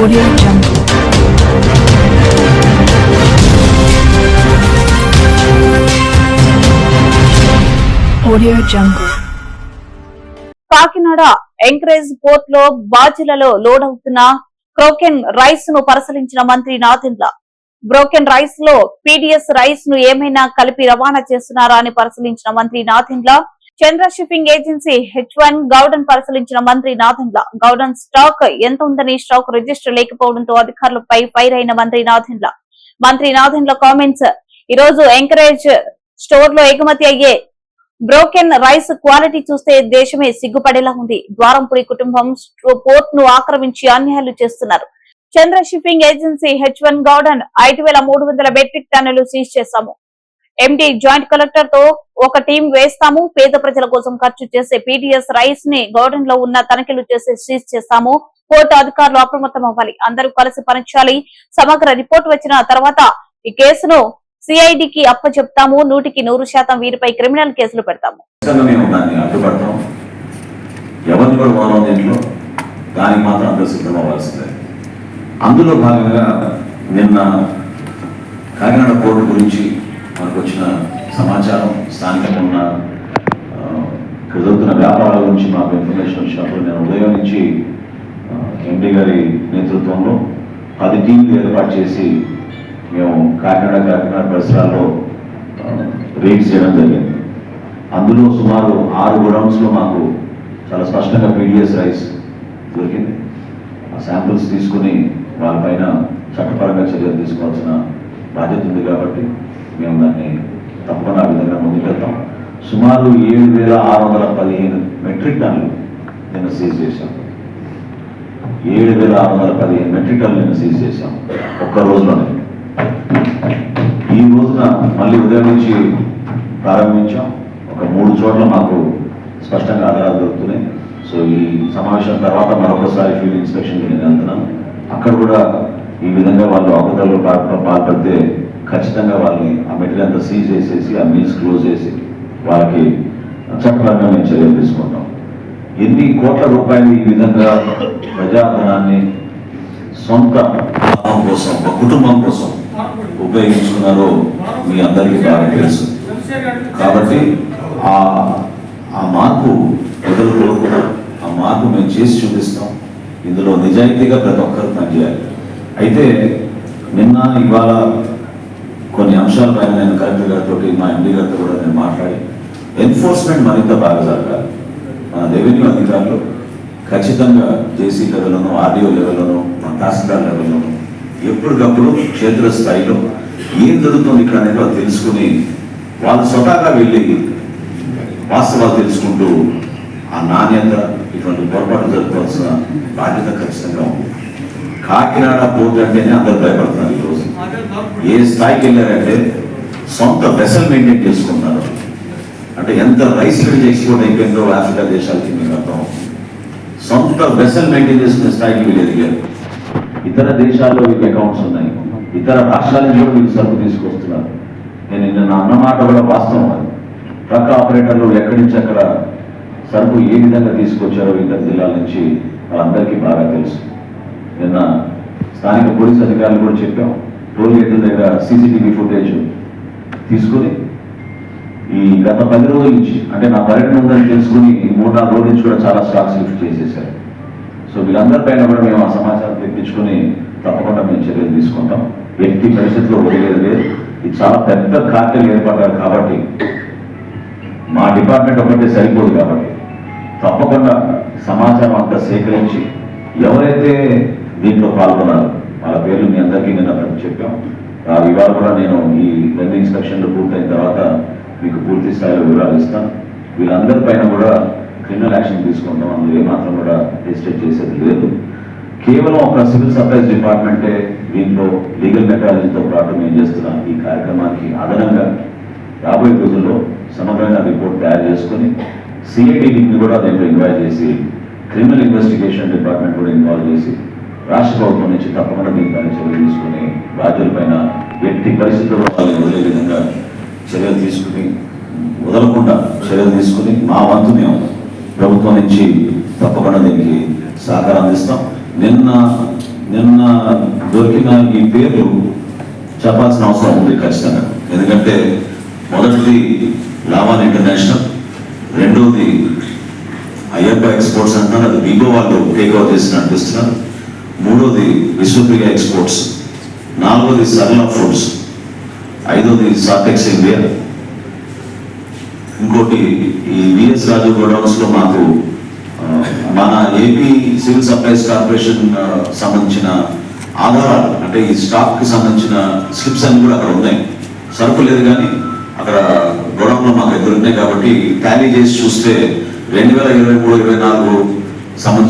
Audio Jungle. Audio Jungle. Kakinada anchorage పోర్ట్లో బాచిలలో load అవుతున్న broken రైస్ను పరిశీలించిన మంత్రి నాథిండ్ల బ్రోకెన్ రైస్లో పీడిఎస్ రైస్ను ఏమైనా కలిపి రవాణా చేస్తున్నారా అని పరిశీలించిన మంత్రి Nadendla Chandra shipping agency H one godown పరిశీలించిన మంత్రి నాథిండ్ల. గౌడన్ స్టాక్ ఎంత ఉందని స్టాక్ రిజిస్టర్ లేకపోవడంతో అధికారులపై ఫైర్ అయిన మంత్రి నాథిండ్ల. మంత్రి నాథిండ్ల కామెంట్స్ ఈ రోజు ఎంకరేజ్ స్టోర్లో ఎగుమతి అయ్యే బ్రోకెన్ రైస్ క్వాలిటీ చూస్తే దేశమే సిగ్గుపడేలా ఉంది. ద్వారంపుడి కుటుంబం పోర్ట్ను ఆక్రమించి అన్యాయాలు చేస్తున్నారు. Chandra shipping agency H one godown ఐదు వేల మూడు వందల మెట్రిక్ టన్నులు సీజ్ చేశాము. ఎండి జాయింట్ కలెక్టర్తో ఒక టీం వేస్తాము. పేద ప్రజల కోసం ఖర్చు చేసే పీడిఎస్ రైస్ని గౌడన్లో ఉన్న తనిఖీలు చేసి సీజ్ చేస్తాము. కోర్టు అధికారులు అప్రమత్తం అవ్వాలి. అందరూ కలిసి పనిచేయాలి. సమగ్ర రిపోర్ట్ వచ్చిన తర్వాత ఈ కేసును సిఐడికి అప్పచెప్తాము. నూటికి నూరు శాతం వీరిపై క్రిమినల్ కేసులు పెడతాము. ఎవరిని కూడా దీంట్లో దానికి మాత్రం అందరూ సిద్ధం అవ్వాల్సిందే. అందులో భాగంగా నిన్న కాకినాడ కోర్టు గురించి మనకు వచ్చిన సమాచారం స్థానికంగా ఉన్న కుదురుతున్న వ్యాపారాల గురించి మాకు ఇన్ఫర్మేషన్ వచ్చినప్పుడు నేను ఉదయం నుంచి ఎండి గారి నేతృత్వంలో పది టీంలు ఏర్పాటు చేసి మేము కాకినాడ కాకినాడ పరిసరాల్లో రీడ్ చేయడం జరిగింది. అందులో సుమారు ఆరు గోడౌన్స్ మాకు చాలా స్పష్టంగా పీడిఎస్ రైస్ దొరికింది. ఆ శాంపిల్స్ తీసుకుని వాళ్ళపైన చట్టపరంగా చర్యలు తీసుకోవాల్సిన బాధ్యత ఉంది కాబట్టి మేము దాన్ని తప్పకుండా ఆ విధంగా ముందుకెళ్తాం. సుమారు ఏడు వేల ఆరు వందల పదిహేను మెట్రిక్ టన్లు నేను సీజ్ చేశాం ఏడు వేల ఆరు వందల పదిహేను మెట్రిక్ టన్లు నేను సీజ్ చేశాం ఒక్క రోజులోనే. ఈ రోజున మళ్ళీ ఉదయం నుంచి ప్రారంభించాం. ఒక మూడు చోట్ల మాకు స్పష్టంగా ఆధారాలు దొరుకుతున్నాయి. సో ఈ సమావేశం తర్వాత మరొకసారి ఫీల్డ్ ఇన్స్పెక్షన్ నేను వెళ్తున్నాను అక్కడ కూడా ఈ విధంగా వాళ్ళు అబద్ధాలు పాల్పడితే ఖచ్చితంగా వాళ్ళని ఆ మెటీరియల్ అంతా సీజ్ చేసేసి ఆ మీల్స్ క్లోజ్ చేసి వాళ్ళకి చట్టపరంగా మేము చర్యలు తీసుకుంటాం. ఎన్ని కోట్ల రూపాయలు ఈ విధంగా ప్రజాధనాన్ని సొంత లాభం కోసం ఒక కుటుంబం కోసం ఉపయోగించుకున్నారో మీ అందరికీ బాగా తెలుసు. కాబట్టి ఆ ఆ మార్పు ప్రజలు కోరుకున్నారు. ఆ మార్పు మేము చేసి చూపిస్తాం. ఇందులో నిజాయితీగా ప్రతి ఒక్కరు పనిచేయాలి. అయితే నిన్న ఇవాళ కొన్ని అంశాలపైన నేను కలెక్టర్ గారితో మా ఎండీ గారితో కూడా నేను మాట్లాడి ఎన్ఫోర్స్మెంట్ మరింత బాగా జరగాలి. మన రెవెన్యూ అధికారులు ఖచ్చితంగా జేసీ లెవెల్లోనూ ఆర్డీఓ లెవెల్లోనూ మన తహసీల్దార్ లెవెల్లోనూ ఎప్పటికప్పుడు క్షేత్ర స్థాయిలో ఏం జరుగుతుంది ఇక్కడ అనేది వాళ్ళు తెలుసుకుని వాళ్ళు స్వతహాగా వెళ్ళి వాస్తవాలు తెలుసుకుంటూ ఆ నాణ్యత ఇటువంటి పొరపాటు జరుపుకోవాల్సిన బాధ్యత ఖచ్చితంగా ఉంది. కాకినాడ పోర్ట్ అంటేనే అందరు భయపడుతున్నారు ఈరోజు ఏ స్థాయికి వెళ్ళారంటే సొంత వెసల్ మెయింటైన్ చేసుకుంటున్నారు అంటే ఎంత రైస్ చేసి కూడా అయిపోయిందో ఆఫ్రికా దేశాలకి మేము అర్థం సొంత వెసల్ మెయింటైన్ చేసుకునే స్థాయికి వీళ్ళు ఎదిగారు. ఇతర దేశాల్లో వీళ్ళకి అకౌంట్స్ ఉన్నాయి. ఇతర రాష్ట్రాల నుంచి కూడా వీళ్ళు సరుకు తీసుకొస్తున్నారు. నేను నిన్న అన్న మాట కూడా వాస్తవం అది. ట్రక్ ఆపరేటర్లు ఎక్కడి నుంచి అక్కడ సరుకు ఏ విధంగా తీసుకొచ్చారో ఇతర జిల్లాల నుంచి వాళ్ళందరికీ బాగా తెలుసు. నిన్న స్థానిక పోలీస్ అధికారులు కూడా చెప్పాం. టోల్ గేట్ల దగ్గర సీసీటీవీ ఫుటేజ్ తీసుకుని ఈ గత పది రోజుల నుంచి అంటే నా పర్యటన ఉందని తెలుసుకుని ఈ మూడు నాలుగు రోజుల నుంచి కూడా చాలా స్టాక్స్ లిఫ్ట్ చేసేసారు. సో వీళ్ళందరిపైన కూడా మేము ఆ సమాచారం తెప్పించుకుని తప్పకుండా మేము చర్యలు తీసుకుంటాం. వ్యక్తి పరిస్థితిలో వదిలేదు లేదు. ఇది చాలా పెద్ద కార్టెల్ ఏర్పడ్డారు కాబట్టి మా డిపార్ట్మెంట్ ఒకటే సరిపోదు కాబట్టి తప్పకుండా సమాచారం అంతా సేకరించి ఎవరైతే దీంట్లో పాల్గొన్నారు వాళ్ళ పేర్లు మీ అందరికీ నిన్న చెప్పాం. ఆ ఇవాళ కూడా నేను ఈ రెండు ఇన్స్పెక్షన్లు పూర్తయిన తర్వాత మీకు పూర్తి స్థాయిలో వివరాలు ఇస్తాను. వీళ్ళందరి పైన కూడా క్రిమినల్ యాక్షన్ తీసుకుంటాం. అందులో ఏమాత్రం కూడా రిజిస్టర్ చేసేది లేదు. కేవలం ఒక సివిల్ సప్లైస్ డిపార్ట్మెంటే దీంట్లో లీగల్ మెటాలజీతో పాటు మేము చేస్తున్న ఈ కార్యక్రమానికి అదనంగా రాబోయే రోజుల్లో సమగ్రమైన రిపోర్ట్ తయారు చేసుకుని సిఐడిని కూడా దీంట్లో ఇన్వాల్వ్ చేసి క్రిమినల్ ఇన్వెస్టిగేషన్ డిపార్ట్మెంట్ కూడా ఇన్వాల్వ్ చేసి రాష్ట్ర ప్రభుత్వం నుంచి తప్పకుండా దీనిపైన చర్యలు తీసుకుని బాధ్యులపైన ఎట్టి పరిస్థితుల్లో వాళ్ళని వదిలే విధంగా చర్యలు తీసుకుని వదలకుండా చర్యలు తీసుకుని మా వంతు మేము ప్రభుత్వం నుంచి తప్పకుండా దీనికి సహకారం అందిస్తాం. నిన్న నిన్న దొరికిన ఈ పేర్లు చెప్పాల్సిన అవసరం ఉంది ఖచ్చితంగా. ఎందుకంటే మొదటిది లావాన్ ఇంటర్నేషనల్ రెండోది అయ్యప్ప ఎక్స్పోర్ట్స్ అంటున్నారు అది వివో వాళ్ళు టేక్ ఓవర్ చేసి అనిపిస్తున్నారు మూడోది విశ్వప్రియ ఎక్స్పోర్ట్స్. నాలుగోది సరళ ఫుడ్స్ ఐదోది సాటెక్స్ ఇండియా ఇంకోటి ఈ విఎస్ రాజు గోడౌన్స్లో మాకు మన ఏపీ సివిల్ సప్లైస్ కార్పొరేషన్ సంబంధించిన ఆధారాలు అంటే ఈ స్టాక్కి సంబంధించిన స్లిప్స్ అన్ని కూడా అక్కడ ఉన్నాయి. సరుకు లేదు కానీ అక్కడ గోడౌన్లో మాకు ఉన్నాయి కాబట్టి టాలీ చేసి చూస్తే రెండు వేల ఇరవై మూడు ఇరవై నాలుగు సంబంధించిన